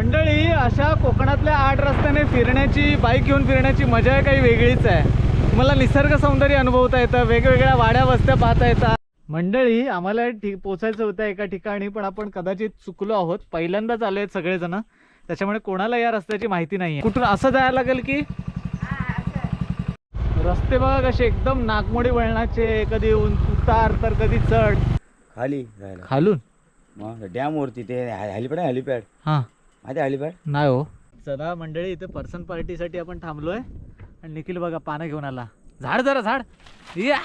मंडळी अशा कोकणातल्या आठ रस्त्याने फिरण्याची बाईक घेऊन फिरण्याची मजा आहे काही वेगळीच आहे. तुम्हाला निसर्ग सौंदर्य अनुभवता येतं वेगवेगळ्या वाड्या वस्त्या पाहता येतात. मंडळी आम्हाला ठीक पोचायचं होतं एका ठिकाणी पण आपण कदाचित चुकलो आहोत. पहिल्यांदाच आलो आहेत सगळेजण. त्याच्यामुळे कोणाला या रस्त्याची माहिती नाही कुठून असं जायला लागेल की? रस्ते बघा कसे एकदम नागमोडी वळणाचे कधी उतार तर कधी चढ. खाली खालून? डॅम वरती ते हेलिपॅड हेलिपॅड. हां. माहिती हेलिपॅड नाही हो. चला मंडळी इथे पर्सन पार्टीसाठी आपण थांबलोय. आणि निखिल बघा पानं घेऊन आला. झाड जरा झाड. या.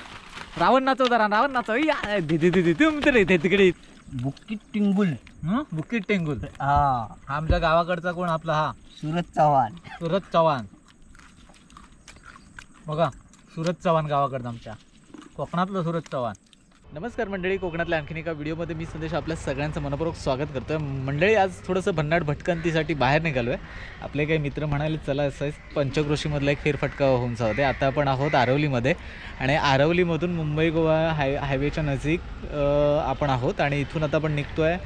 रावण नाचव जरा रावण नाचव. या. दिदी दिदी तुमचं इथे तिकडे. बुक्की टिंगुल. हं? बुकिट टेंगुल. हा. हा आमच्या गावाकडचा कोण आपला हा? सुरज चव्हाण. सुरज चव्हाण. बघा सुरज चव्हाण गावाकडचं आमच्या. कोकणातलं सुरज चव्हाण. नमस्कार मंडळी कोकणातल्या आणखीन एका व्हिडिओमध्ये मी संदेश आपल्या सगळ्यांचं मनपूर्वक स्वागत करतो आहे मंडळी आज थोडंसं भन्नाट भटकंतीसाठी बाहेर निघालो आहे आपले काही मित्र म्हणाले चला असं पंचक्रोशीमधला एक फेरफटका होऊन जाऊ दे. आता आपण आहोत आरवलीमध्ये आणि आरवलीमधून मुंबई गोवा हाय हायवेच्या नजीक आपण आहोत आणि इथून आता आपण निघतो आहे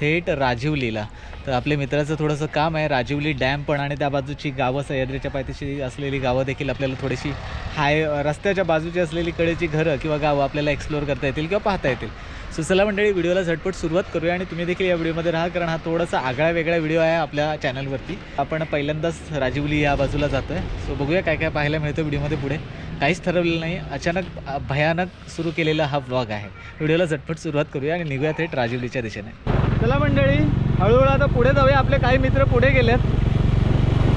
थेट राजीवलीला. तर आपल्या मित्राचं थोडंसं काम आहे राजीवली डॅम पण आणि त्या बाजूची गावं सह्याद्रीच्या पायथ्याशी असलेली गावं देखील आपल्याला थोडीशी हाय रस्त्याच्या बाजूची असलेली कडेची घरं किंवा गावं आपल्याला एक्सप्लोअर करता येतील किंवा पाहता येतील. सो चला मंडळी व्हिडिओला झटपट सुरुवात करूया आणि तुम्ही देखील या व्हिडिओमध्ये राहा कारण हा थोडासा आगळा वेगळा व्हिडिओ आहे आपल्या चॅनलवरती. आपण पहिल्यांदाच राजीवली या बाजूला जातो आहे सो बघूया काय काय पाहायला मिळतं व्हिडिओमध्ये पुढे. काहीच ठरवलेलं नाही अचानक भयानक सुरू केलेला हा ब्लॉग आहे. व्हिडिओला झटपट सुरुवात करूया आणि निघूया थेट राजीवलीच्या दिशेने. चला मंडळी हळूहळू आता पुढे जाऊया. आपले काही मित्र पुढे गेलेत.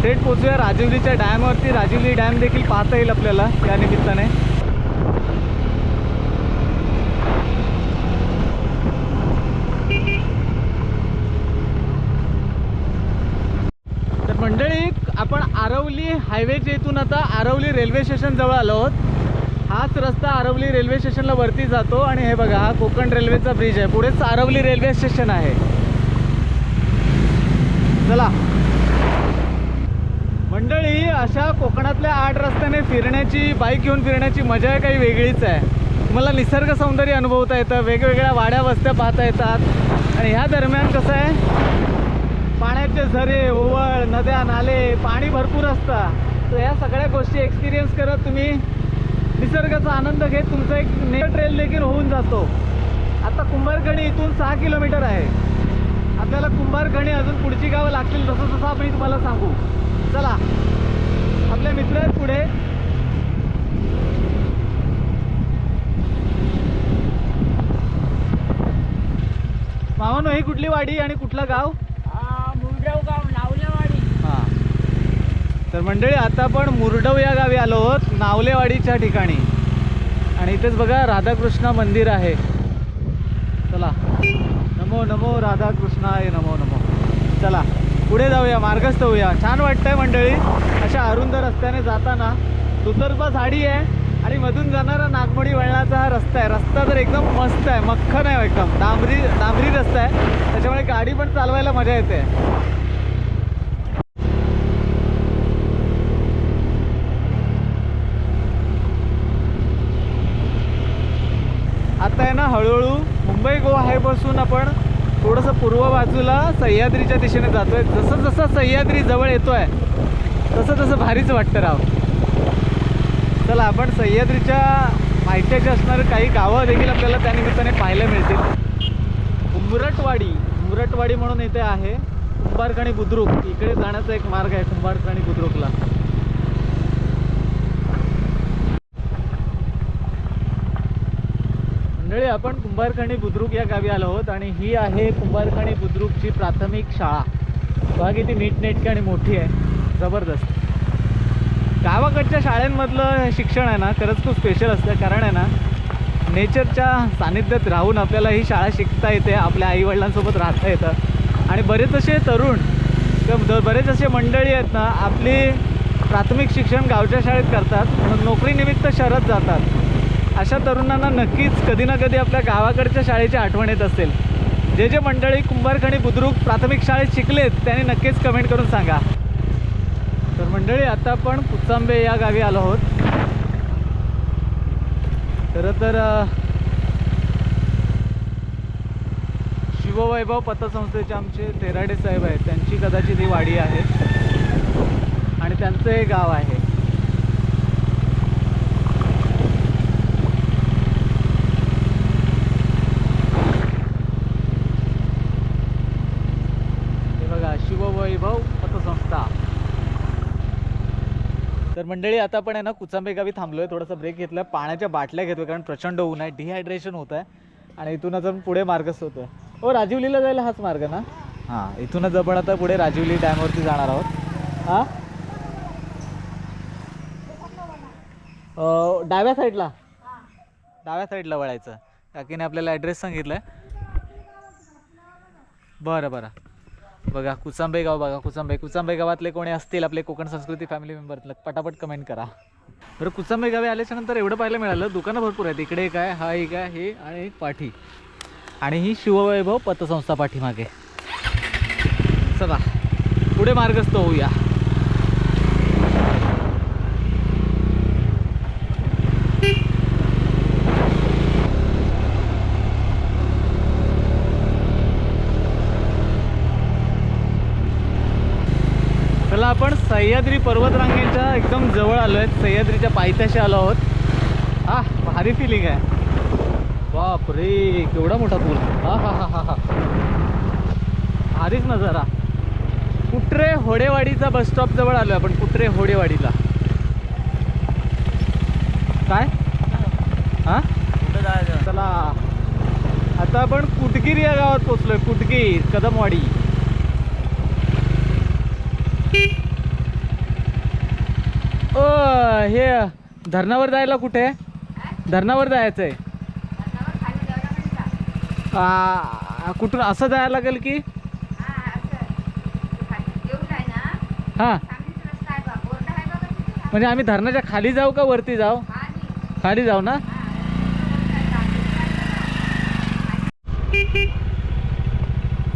थेट पोचूया राजिवलीच्या डॅमवरती राजिवली डॅम देखील पाहता येईल आपल्याला त्या निमित्ताने. तर मंडळी आपण आरवली हायवेच्या इथून आता आरवली रेल्वे स्टेशन जवळ आलो आहोत. हाच रस्ता आरवली रेल्वे स्टेशनला वरती जातो आणि हे बघा हा कोकण रेल्वेचा ब्रिज आहे. पुढेच आरवली रेल्वे स्टेशन आहे. चला. मंडळी अशा कोकणातल्या आठ रस्त्याने फिरण्याची बाईक घेऊन फिरण्याची मजा काही वेगळीच आहे. तुम्हाला निसर्ग सौंदर्य अनुभवता येतं वेगवेगळ्या वाड्या वस्त्या पाहता येतात. आणि ह्या दरम्यान कसं आहे? पाण्याचे झरे ओवळ नद्या नाले पाणी भरपूर असतं. तर ह्या सगळ्या गोष्टी एक्सपिरियन्स करत तुम्ही निसर्गाचा आनंद घेत तुमचा एक नेट ट्रेल देखील होऊन जातो. आता कुंभारखणी इथून सहा किलोमीटर आहे. आपल्याला कुंभारखणी अजून पुढची गावं लागतील तसं तसं आपण तुम्हाला सांगू. चला. आपले मित्र आहेत पुढे. मामानो ही कुठली वाडी आणि कुठलं गाव? तर मंडळी आता आपण मुरडव या गावी आलो आहोत नावलेवाडीच्या ठिकाणी. आणि इथेच बघा राधाकृष्ण मंदिर आहे. चला. नमो नमो राधाकृष्णाय नमो नमो. चला. पुढे जाऊया मार्गस्थ होऊया. छान वाटतंय मंडळी अशा अरुंद रस्त्याने जाताना. दुतर्फा झाडी आहे आणि मधून जाणारा नागमोडी वळणाचा हा रस्ता आहे. रस्ता तर एकदम मस्त आहे मख्खन आहे एकदम. डांबरी डांबरी रस्ता आहे. त्याच्यामुळे गाडी पण चालवायला मजा येते आता आहे ना हळूहळू मुंबई गोवा हायपासून आपण थोडंसं पूर्व बाजूला सह्याद्रीच्या दिशेने जातोय. जसं जसं सह्याद्री जवळ येतोय तसं तसं भारीच वाटतं राव. चला आपण सह्याद्रीच्या माहितीची असणारे काही गावं देखील आपल्याला त्या निमित्ताने पाहायला मिळतील. उमरटवाडी उमरटवाडी म्हणून इथे आहे कुंभारखणी बुद्रुक. इकडे जाण्याचा एक मार्ग आहे कुंभारखणी बुद्रुकला मंडळी आपण कुंभारखणी बुद्रुक या गावी आलो आहोत आणि ही आहे कुंभारखणी बुद्रुकची प्राथमिक शाळा. बघा किती नीटनेटकी आणि मोठी आहे. जबरदस्त. गावाकडच्या शाळांमधलं शिक्षण आहे ना खरंच खूप स्पेशल असतं. कारण आहे ना नेचरच्या सानिध्यात राहून आपल्याला ही शाळा शिकता येते आपल्या आईवडिलांसोबत राहता येतं. आणि बरेच असे तरुण किंवा बरेच असे मंडळी आहेत ना आपली प्राथमिक शिक्षण गावच्या शाळेत करतात. नोकरीनिमित्त शहरात जातात. अशा तरुणांना नक्कीच कधी ना कधी आपल्या गावाकडच्या शाळेची आठवण येत असेल. जे जे मंडळी कुंभारखणी बुद्रुक प्राथमिक शाळेत शिकलेत त्यांनी नक्कीच कमेंट करून सांगा. तर मंडळी आता आपण कुचांबे या गावी आलो आहोत. खरं तर शिववैभव पतसंस्थेचे आमचे तेराडे साहेब आहेत. त्यांची कदाचित ही वाडी आहे. आणि त्यांचं हे गाव आहे हे बघा शिववैभव पतसंस्था तर मंडळी आता आपण आहे ना कुचांबे गावी थांबलोय. थोडासा ब्रेक घेतला. पाण्याच्या बाटल्या घेतोय कारण प्रचंड ऊन आहे. डिहायड्रेशन होत आहे आणि इथूनच आपण पुढे मार्गस्थ होतोय हो राजीवलीला जायला हाच मार्ग ना? हां. इथूनच आपण आता पुढे राजीवली डॅमवरती जाणार आहोत. हां? डाव्या साईडला? डाव्या साईडला वळायचं. काकीने आपल्याला ॲड्रेस सांगितलाय. बरं बरं. बघा कुचांबे गाव बघा कुचांबे. कुचांबे गावातले कोणी असतील आपले कोकण संस्कृती फॅमिली मेंबर पटापट कमेंट करा. बरं कुचांबे गावी आल्याच्यानंतर एवढं पाहायला मिळालं दुकानं भरपूर आहेत. इकडे एक आहे हा एक आहे हे आणि एक पाठी. आणि ही शिववैभव पतसंस्था पाठीमागे. चला पुढे मार्गस्थ होऊया चला आपण सह्याद्री पर्वतरांगेच्या एकदम जवळ आलो आहेत सह्याद्रीच्या पायथ्याशी आलो आहोत. हा भारी फिलिंग आहे. बाप रे केवढा मोठा पूल. हा हा हा हा हा. भारीच नजारा. कुट्रे होडेवाडीचा बस स्टॉप जवळ आलो आपण. कुट्रे होडेवाडीला. काय? हा चला. आता आपण कुटगीर या गावात पोचलोय कुटगीर कदमवाडी. ओ हे धरणावर जायला कुठे? धरणावर जायचं आहे कुठून असं जायला लागेल की? हा. म्हणजे आम्ही धरणाच्या खाली जाऊ का वरती जाऊ? खाली जाऊ ना?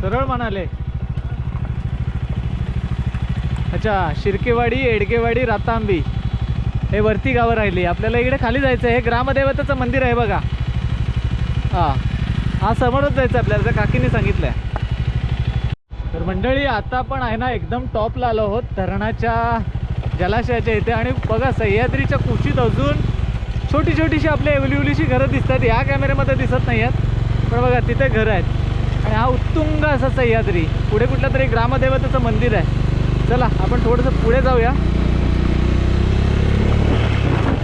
सरळ म्हणाले. अच्छा शिर्केवाडी एडकेवाडी रातांबी. हे वरती गावं राहिली. आपल्याला इकडे खाली जायचं आहे हे ग्रामदेवताचं मंदिर आहे बघा. हां. हा समोरच जायचं आपल्याला त्या काकीने सांगितलं आहे तर मंडळी आता पण आहे ना एकदम टॉपला आलो आहोत. धरणाच्या जलाशयाच्या इथे. आणि बघा सह्याद्रीच्या कुशीत अजून छोटी छोटीशी आपल्या एवलीवलीशी घरं दिसतात. या कॅमेऱ्यामध्ये दिसत नाही आहेत पण बघा तिथे घरं आहेत. आणि हा उत्तुंग असा सह्याद्री. पुढे कुठलं तरी ग्रामदेवतेचं मंदिर आहे. चला आपण थोडंसं पुढे जाऊया.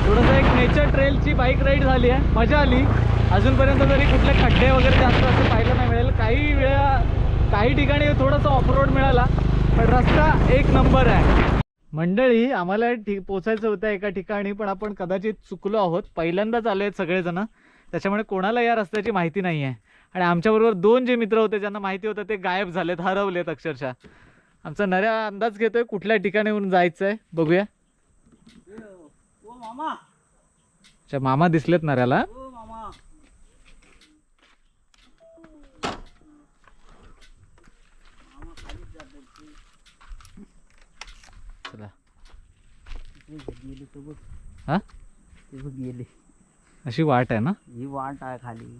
थोडंसं एक नेचर ट्रेलची बाईक राईड झाली आहे. मजा आली. अजूनपर्यंत तरी कुठले खड्डे वगैरे जास्त असं पाहायला नाही मिळेल. काही वेळा काही ठिकाणी थोडासा ऑफरोड मिळाला पण रस्ता एक नंबर आहे. मंडळी आम्हाला ठिक पोचायचं होतं एका ठिकाणी पण आपण कदाचित चुकलो आहोत. पहिल्यांदाच आलो आहेत सगळेजण. त्याच्यामुळे कोणाला या रस्त्याची माहिती नाही आहे आणि आमच्याबरोबर दोन जे मित्र होते ज्यांना माहिती होतं ते गायब झालेत हरवलेत अक्षरशः. आमचा नऱ्या अंदाज घेतोय कुठल्या ठिकाणीवरून जायचं आहे बघूया. अच्छा मामा. दिसलेत नऱ्याला. चला. हा? गेली. अशी वाट आहे ना? ही वाट आहे खाली.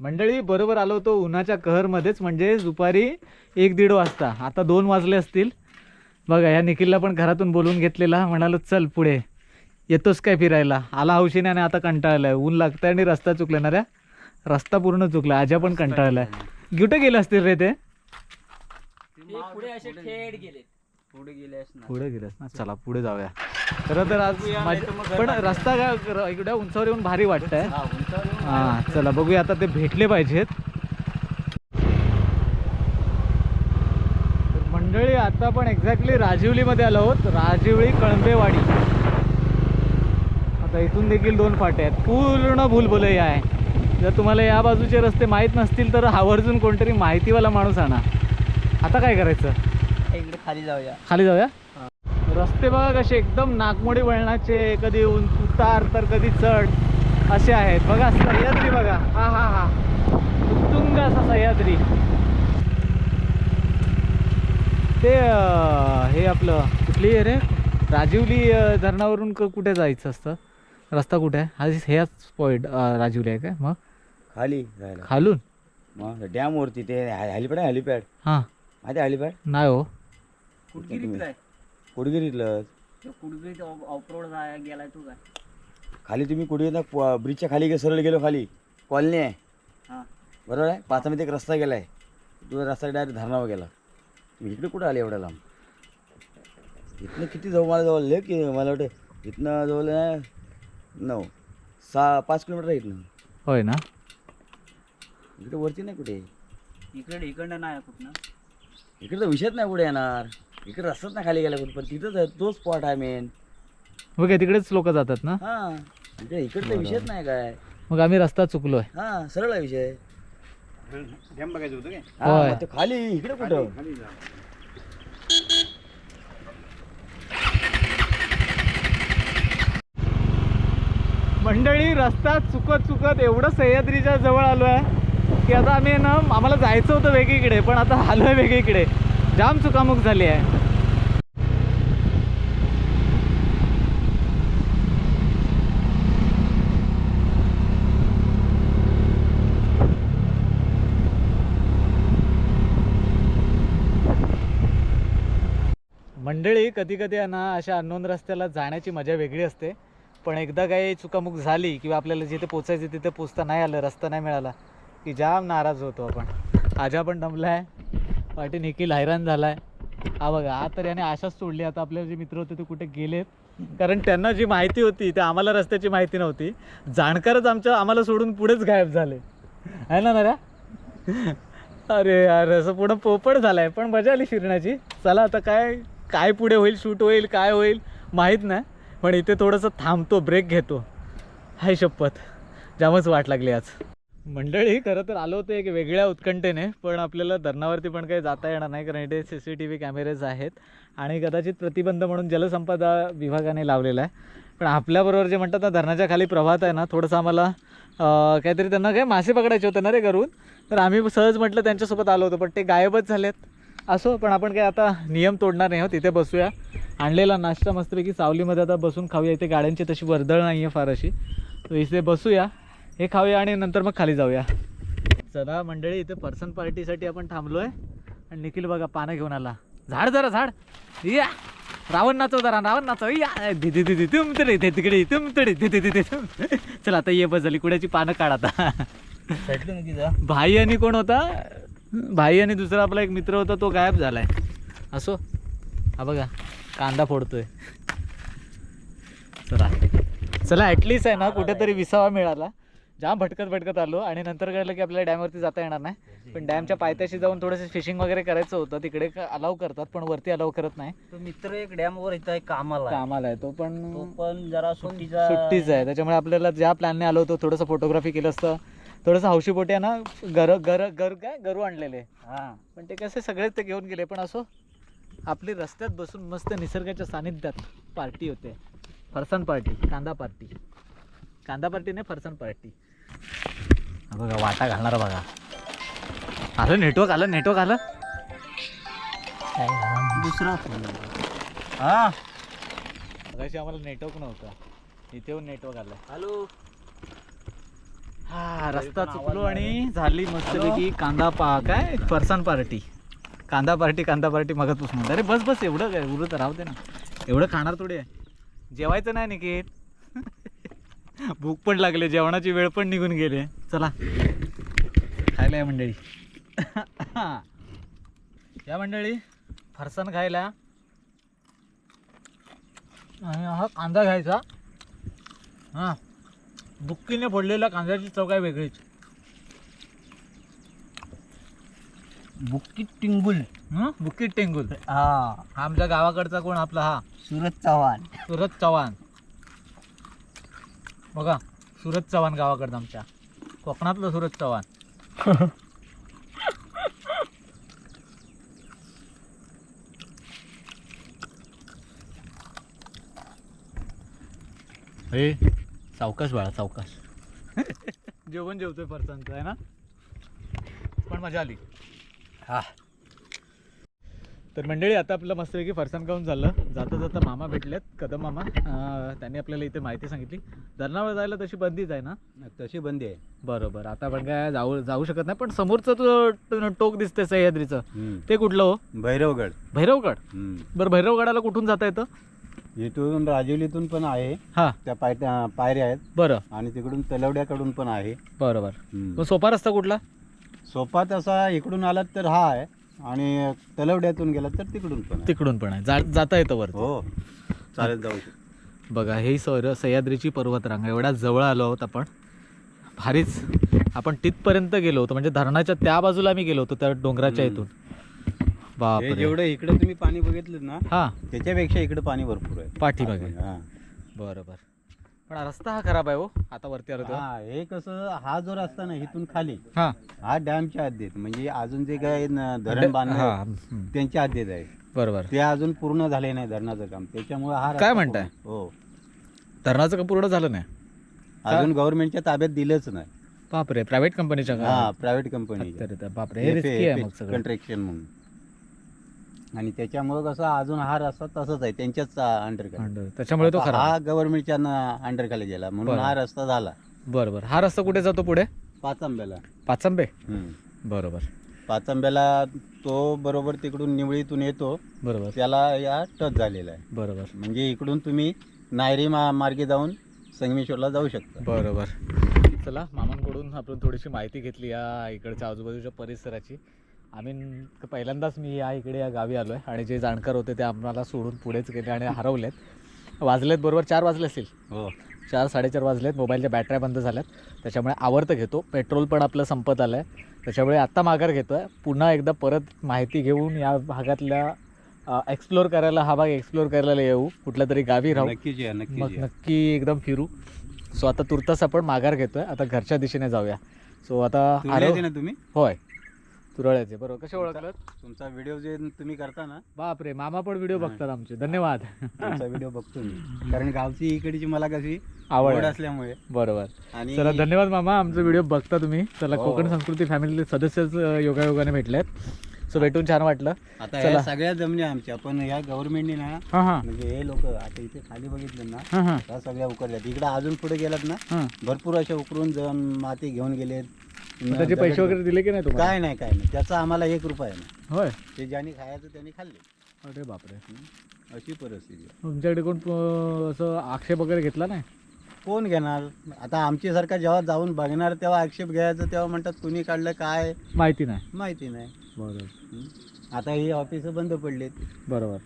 मंडळी बरोबर आलो होतो उन्हाच्या कहरमध्येच म्हणजे दुपारी एक दीड वाजता. आता दोन वाजले असतील. बघा या निखिलला पण घरातून बोलून घेतलेला. म्हणालो चल पुढे. येतोस काय फिरायला? आला हौशीने आणि आता कंटाळलाय. ऊन लागतंय आणि रस्ता चुकला ना रे? रस्ता पूर्ण चुकला. आजा पण कंटाळलाय. कुठे गेले असतील रे ते? पुढे असे गेले पुढे गेलेस ना पुढे गेलेस ना चला पुढे जाऊया. खरं तर आज माझ्या- पण रस्ता काय एवढ्या उंचावर येऊन भारी वाटतंय. हा, हा चला बघूया आता ते भेटले पाहिजेत. तर मंडळी आता आपण एक्झॅक्टली राजिवलीमध्ये आलो आहोत. राजिवळी कळंबेवाडी. आता इथून देखील दोन फाटे आहेत. पूर्ण भूलभुलैया आहे. जर तुम्हाला या बाजूचे रस्ते माहीत नसतील तर आवर्जून कोणतरी माहितीवाला माणूस आणा. आता काय करायचं? इकडे खाली जाऊया. खाली जाऊया? रस्ते बघा कसे एकदम नागमोडी वळणाचे कधी उतार तर कधी चढ असे आहेत. बघा सह्याद्री बघा. हा हा हा. उत्तुंग असा सह्याद्री. ते हे आपलं कुठली आहे रे? राजिवली धरणावरून क- कुठे जायचं असतं? रस्ता कुठे आहे? हा हेच पॉईंट राजिवली आहे काय? मग? खाली जायला. खालून? मग डॅम वरती ते हॅलिपॅड आहे हॅलिपॅड. हां. माहिती हॅलिपॅड? नाही हो. कुडगिरीतला आहे. कुडगिरीतलं तो कुडगिरीत ऑफरोड गेलाय तू काय खाली तुम्ही कुडगिरीत ब्रिजच्या खाली गे सरळ गेलो खाली? कॉलनी आहे. हां. बरोबर आहे? पाचामध्ये एक रस्ता गेला आहे तो रस्ता डायरेक्ट धरणावर गेला. तुम्ही इकडे कुठं आले एवढ्या लांब? इथनं किती जवळ मला जवळ लय की मला वाटतं इथनं जवळ आहे नऊ सहा पाच किलोमीटर आहे इथनं. होय ना? इकडे वरती नाही कुठे? इकडे इकडनं नाही कुठनं. इकडे तर विषयच नाही पुढे येणार. इकडे रस्ताच नाही खाली गेला कुठे पण तिथंच आहे तो स्पॉट आहे मेन ओके तिकडेच लोक जातात ना? हां. इकडे इकडे तर विषयच नाही काय. मग आम्ही रस्ता चुकलोय. हां सरळ आहे विषय. डॅम बघायचं होतं काय? होय. हां ते खाली इकडे कुठं? खाली जा. मंडळी रस्ता चुकत चुकत एवढं सह्याद्रीच्या जवळ आलो आहे की आता आम्ही ना आम्हाला जायचं होतं वेगळीकडे पण आता आलो आहे वेगळीकडे. जाम चुकामुक झाली आहे. मंडळी कधी कधी आहे ना अशा अननोन रस्त्याला जाण्याची मजा वेगळी असते. पण एकदा काही चुकामुक झाली किंवा आपल्याला जिथे पोचायचं तिथे पोचता नाही आलं रस्ता नाही मिळाला की जाम नाराज होतो आपण. आजा पण दमला आहे पाठी निखिल हैराण झाला आहे हा बघा हा तर याने आशाच सोडली आता आपले जे मित्र होते ते कुठे गेलेत? कारण त्यांना जी माहिती होती ते आम्हाला रस्त्याची माहिती नव्हती. जाणकारच आमच्या आम्हाला सोडून पुढेच गायब झाले. आहे ना नऱ्या अरे यार असं पुढं पोपट झालाय. पण मजा आली फिरण्याची. चला आता काय काय पुढे होईल शूट होईल काय होईल माहीत नाही. पण इथे थोडंसं थांबतो ब्रेक घेतो. हाय शपथ. जामच वाट लागली आज. मंडळी खरं तर आलो होतो एक वेगळ्या उत्कंठेने पण आपल्याला धरणावरती पण काही जाता येणार नाही कारण इथे C C T V cameras आहेत. आणि कदाचित प्रतिबंध म्हणून जलसंपदा विभागाने लावलेला आहे. पण आपल्याबरोबर जे म्हणतात ना धरणाच्या खाली प्रभात आहे ना थोडंसं आम्हाला काहीतरी त्यांना काय मासे पकडायचे होते ना रे घरून. तर आम्ही सहज म्हटलं त्यांच्यासोबत आलो होतो पण ते गायबच झालेत. असो पण आपण काय आता नियम तोडणार नाही हो तिथे बसूया. आणलेला नाश्ता मस्तपैकी सावलीमध्ये आता बसून खाऊया. इथे गाड्यांची तशी वर्दळ नाही आहे फार अशी. तर इथे बसूया. हे खाऊया आणि नंतर मग खाली जाऊया. चला मंडळी इथे पर्सन पार्टीसाठी आपण थांबलो आहे आणि निखिल बघा पानं घेऊन आला. झाड जरा झाड. या. रावण नाचव जरा रावण नाचव. या. दिदी दिदी तुम तरी ते तिकडे तुम तरी दिदी दिदी तुम. चला आता ये बसली कुड्याची पानं काढ आता. भाई आणि कोण होता? भाई आणि दुसरा आपला एक मित्र होता तो गायब झालाय. असो? हा बघा कांदा फोडतोय. चला. चला ॲटलिस्ट आहे ना कुठेतरी विसावा मिळाला. जाम भटकत भटकत आलो आणि नंतर कळलं की आपल्याला डॅमवरती जाता येणार नाही. पण डॅमच्या पायथ्याशी जाऊन थोडंसं फिशिंग वगैरे करायचं होतं. तिकडे अलाव करतात पण वरती अलाव करत नाही. तो मित्र एक डॅम वर इथं आहे कामाला. कामाला आहे. तो पण पण जरा सुट्टीचा सुट्टीच आहे. त्याच्यामुळे आपल्याला ज्या प्लॅनने आलो होतो थोडंसं फोटोग्राफी केलं असतं. थोडंसं हौशीपोटी आहे ना गर गर गर काय? गरू आणलेले. हां. पण ते कसे सगळेच ते घेऊन गेले पण असो आपली रस्त्यात बसून मस्त निसर्गाच्या सानिध्यात पार्टी होते. फरसाण पार्टी कांदा पार्टी कांदा पार्टी नाही फरसाण पार्टी बघा वाटा घालणार बघा. आलं नेटवर्क आलं नेटवर्क आलं. दुसरा हा. मगाशी आम्हाला नेटवर्क नव्हतं. इथे येऊन नेटवर्क आलं हॅलो हा रस्ता चुकलो. आणि झाली मस्तपैकी कांदा पा काय? फरसाण पार्टी कांदा पार्टी कांदा पार्टी मगतपासून म्हणतो अरे बस बस एवढं काय? उरत राहू दे ना. एवढं खाणार थोडी आहे. जेवायचं नाही निकेत भूक पण लागले जेवणाची वेळ पण निघून गेले. चला. खायला या मंडळी. या मंडळी फरसाण खायला. आणि हा कांदा घ्यायचा. हां. बुक्कीने फोडलेल्या कांद्याची चव काय वेगळीच? बुक्की टिंगुल. हं? बुक्की टेंगुल. हा. हा आमच्या गावाकडचा कोण आपला? हा. सुरज चव्हाण. सुरत चव्हाण. बघा सुरत चव्हाण गावाकडचा आमच्या. कोकणातलं सुरत चव्हाण. हे सावकाश बाळा सावकाश जेवण जेवतोय फरसांचं आहे ना? पण मजा आली. हा. तर मंडळी आता आपलं मस्तपैकी फरसान खाऊन झालं. जाता जाता मामा भेटलेत कदम मामा. त्यांनी आपल्याला इथे माहिती सांगितली. धरणावर जायला तशी बंदीच आहे ना? तशी बंदी आहे. बरोबर. आता आपण काय जाऊ जाऊ शकत नाही पण समोरचं जो टोक दिसतंय सह्याद्रीचं. ते कुठलं हो? भैरवगड. भैरवगड. बरं भैरवगडाला कुठून जाता येतं? इथून राजवलीतून पण आहे. हां. त्या पाय पायऱ्या आहेत. बरं. आणि तिकडून तलवड्याकडून पण आहे. बरोबर. हम्म. मग सोपा रस्ता कुठला? सोपा तसा इकडून आलात तर हा आहे. आणि तलवड्यातून गेलात तर तिकडून पण आहे. तिकडून पण आहे. जा जाता येतं वर हो. चालेल जाऊ शकतो. बघा हे सर सह्याद्रीची पर्वतरांग एवढ्या जवळ आलो आहोत आपण. भारीच. आपण तिथपर्यंत गेलो होतो. म्हणजे धरणाच्या त्या बाजूला आम्ही गेलो होतो त्या डोंगराच्या हम्म. इथून. हे बापरे जेवढं इकडे तुम्ही पाणी बघितलं ना हा. त्याच्यापेक्षा इकडे पाणी भरपूर आहे. पाठीमागे हा. बरोबर. पण रस्ता हा खराब आहे हो आता वरती आलो तेव्हा. हा हे कसं हा जो रस्ता ना इथून खाली हा. हा डॅमच्या हद्दीत म्हणजे अजून जे काय न- धरण बांधणं हा हम्म. त्यांच्या हद्दीत आहे. बरोबर. ते अजून पूर्ण झाले नाही धरणाचं काम. त्याच्यामुळे हा रस्ता काय म्हणताय? पूर्ण- हो. धरणाचं काम पूर्ण झालं नाही? अजून गव्हर्नमेंटच्या ताब्यात दिलंच नाही. बापरे प्रायव्हेट कंपनीच्या हा प्रायव्हेट कंपनी बापरे हे रिस्की आहे मग सगळं. कंट्रॅक्शन म्हणून. आणि त्याच्यामुळे कसं अजून हा रस्ता तसंच आहे त्यांच्याच अंडर अंडर- त्याच्यामुळे तो खराब हा गव्हर्नमेंटच्या अंडर खाली गेला म्हणून बरं. हा रस्ता झाला. बरोबर हा रस्ता कुठे जातो पुढे? पाच आंब्याला पाचंबे? हम्म. बरोबर. पाच आंब्याला तो बरोबर तिकडून निवळीतून येतो. बरोबर. त्याला या टच झालेला आहे. बरोबर. म्हणजे इकडून तुम्ही नायरी मा मार्गे जाऊन संगमेश्वरला जाऊ शकता. बरोबर. चला मामांकडून आपण थोडीशी माहिती घेतली या इकडच्या आजूबाजूच्या परिसराची. आम्ही पहिल्यांदाच मी या इकडे या गावी आलो आहे आणि जे जाणकार होते ते आम्हाला सोडून पुढेच गेले आणि हरवलेत. वाजलेत बरोबर चार वाजले असतील. हो. चार साडेचार वाजलेत. मोबाईलच्या बॅटऱ्या बंद झाल्यात. त्याच्यामुळे आवर्त घेतो. पेट्रोल पण आपलं संपत आलं आहे त्याच्यामुळे आत्ता माघार घेतो आहे पुन्हा एकदा परत माहिती घेऊन या भागातल्या एक्सप्लोर करायला हा भाग एक्सप्लोर करायला येऊ. कुठल्या तरी गावी राहू. मग. नक्की एकदम फिरू. सो आता तुर्तास आपण माघार घेतोय. आता घरच्या दिशेने जाऊया. सो आता तुम्ही? होय. तुरळ्याचे बरोबर कसे ओळखलं? तुमचा व्हिडिओ जे तुम्ही करता ना. बापरे मामा पण व्हिडिओ बघतात आमचे. धन्यवाद. तुमचा व्हिडिओ बघतो मी. कारण गावची इकडची मला कशी आवड. असल्यामुळे. बरोबर. आणि चला धन्यवाद मामा आमचा व्हिडिओ बघता तुम्ही. चला हो. कोकण संस्कृती फॅमिलीतले सदस्यच योगायोगाने भेटलेत. सो भेटून छान वाटलं. आता सगळ्या जमिनी आमच्या पण ह्या गव्हर्नमेंटने ना हां हां. म्हणजे हे लोक आता इथे खाली बघितलं ना हां हां. सगळ्या उकरल्यात. इकडे अजून पुढे गेलात ना हां. भरपूर अशा उकरून माती घेऊन गेलेत. मग त्याचे पैसे वगैरे दिले की नाही तुम्हाला? काय नाही काय नाही. त्याचा आम्हाला एक रुपया नाही. होय. ते ज्यांनी खायचं त्यांनी खाल्ले. अरे बापरे. अशी परिस्थिती आहे. तुमच्याकडे कोण असं आक्षेप वगैरे घेतला नाही? कोण घेणार? आता आमची सरकार जेव्हा जाऊन बघणार तेव्हा आक्षेप घ्यायचं तेव्हा म्हणतात कुणी काढलं काय? माहिती नाही. माहिती नाही. बरोबर. हं? आता ही ऑफिस बंद पडलीत. बरोबर.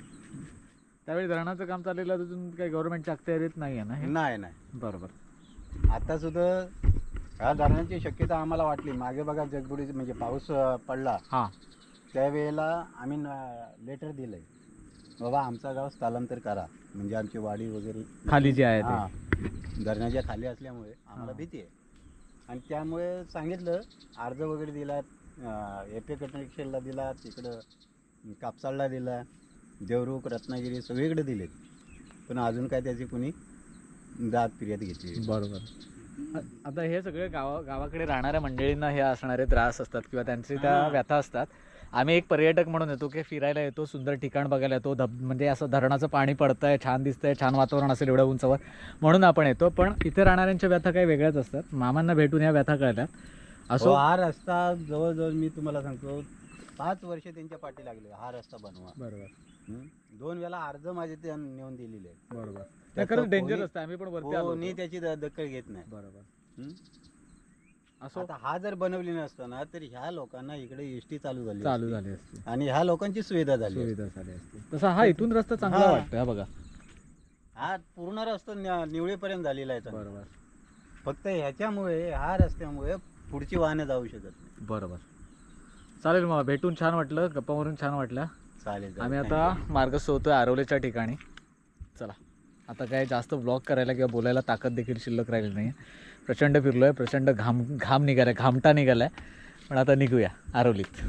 त्यावेळी धरणाचं काम चाललेलं अजून काही गव्हर्नमेंटच्या अखत्यारीत नाही आहे ना हे? नाही नाही. बरोबर. आता सुद्धा ह्या धरणाची शक्यता आम्हाला वाटली. मागे बघा जगबुडीचे म्हणजे पाऊस अं, पडला. हां. त्यावेळेला आम्ही लेटर दिलंय. बाबा आमचा गाव स्थलांतर करा. म्हणजे आमची वाडी वगैरे. खाली जे आहे ते. हा. धरणाच्या खाली असल्यामुळे आम्हाला हा. भीती आहे. आणि त्यामुळे सांगितलं अर्ज वगैरे दिला एफ ए कनेक्शनला दिला तिकडं कापसाळला दिला देवरुख रत्नागिरी सगळीकडे दिलेत. पण अजून काय त्याची कुणी दाद फिर्याद घेतली बरोबर. आता हे सगळे गावा गावाकडे राहणाऱ्या मंडळींना हे असणारे त्रास असतात किंवा त्यांचे त्या व्यथा असतात. आम्ही एक पर्यटक म्हणून येतो की फिरायला येतो सुंदर ठिकाण बघायला येतो धब म्हणजे असं धरणाचं पाणी पडतंय छान दिसतंय छान वातावरण असेल एवढ्या उंचावर म्हणून आपण येतो. पण इथे राहणाऱ्यांच्या व्यथा काही वेगळ्याच असतात. मामांना भेटून या व्यथा कळल्या. असो असो हा रस्ता जवळजवळ मी तुम्हाला सांगतो पाच वर्ष त्यांच्या पाठी लागले हा रस्ता बनवा. बरोबर. हं? दोन वेळा अर्ज माझे ते नेऊन दिलेले. बरोबर. त्याचं खरंच डेंजर कोणी- असतं आम्ही पण वरती आलो कोणी होतो. त्याची द- दखल घेत नाही बरोबर हं? असो आता हा जर बनवली नसताना तर ह्या लोकांना इकडे एसटी चालू झाली चालू असती. झाली असते आणि ह्या लोकांची सुविधा झाली असती. सुविधा झाली असते तसा हा इथून रस्ता चांगला हा. वाटतो हा बघा हा पूर्ण रस्ता नि- निवळीपर्यंत झालेला आहे. बरोबर फक्त ह्याच्यामुळे ह्या रस्त्यामुळे पुढची वाहनं जाऊ शकत नाही बरोबर चालेल मग भेटून छान वाटलं गप्पा मारून छान वाटल्या चालेल आम्ही चालेल. आता मार्ग शोधतोय आरवलेच्या ठिकाणी चला आता काय जास्त ब्लॉग करायला किंवा बोलायला ताकद देखील शिल्लक राहिली नाही प्रचंड फिरलो आहे प्रचंड घाम घाम निघालाय घामटा निघालाय. पण आता निघूया आरोलीत